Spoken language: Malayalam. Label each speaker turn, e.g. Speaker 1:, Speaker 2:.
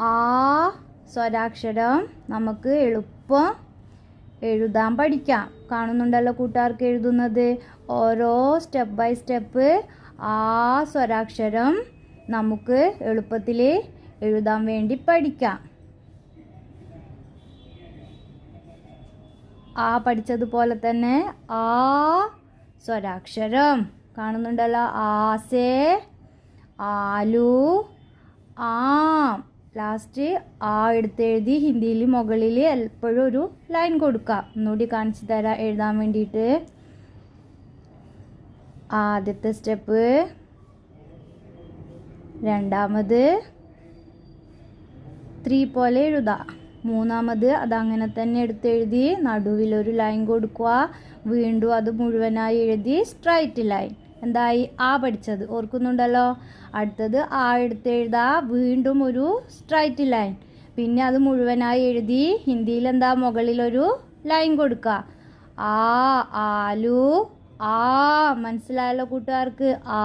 Speaker 1: ആ സ്വരാക്ഷരം നമുക്ക് എളുപ്പം എഴുതാൻ പഠിക്കാം. കാണുന്നുണ്ടല്ലോ കൂട്ടുകാർക്ക് എഴുതുന്നത്? ഓരോ സ്റ്റെപ്പ് ബൈ സ്റ്റെപ്പ് ആ സ്വരാക്ഷരം നമുക്ക് എളുപ്പത്തിൽ എഴുതാൻ വേണ്ടി പഠിക്കാം. ആ പഠിച്ചതുപോലെ തന്നെ ആ സ്വരാക്ഷരം കാണുന്നുണ്ടല്ലോ? ആസേ ആലു ആം ലാസ്റ്റ് ആ എടുത്തെഴുതി ഹിന്ദിയിൽ മുകളിൽ എപ്പോഴും ഒരു ലൈൻ കൊടുക്കുക. ഒന്നുകൂടി കാണിച്ചു തരാം എഴുതാൻ വേണ്ടിയിട്ട്. ആദ്യത്തെ സ്റ്റെപ്പ് രണ്ടാമത് ത്രീ പോലെ എഴുതാം. മൂന്നാമത് അതങ്ങനെ തന്നെ എടുത്തെഴുതി നടുവിലൊരു ലൈൻ കൊടുക്കുക. വീണ്ടും അത് മുഴുവനായി എഴുതി സ്ട്രൈറ്റ് ലൈൻ എന്തായി? ആ പഠിച്ചത്. ഓർക്കുന്നുണ്ടല്ലോ? അടുത്തത് ആ എടുത്ത് എഴുതാ വീണ്ടും ഒരു സ്ട്രൈറ്റ് ലൈൻ പിന്നെ അത് മുഴുവനായി എഴുതി ഹിന്ദിയിൽ എന്താ? മുകളിലൊരു ലൈൻ കൊടുക്കുക ആ ആലു ആ മനസ്സിലായല്ലോ കൂട്ടുകാർക്ക്? ആ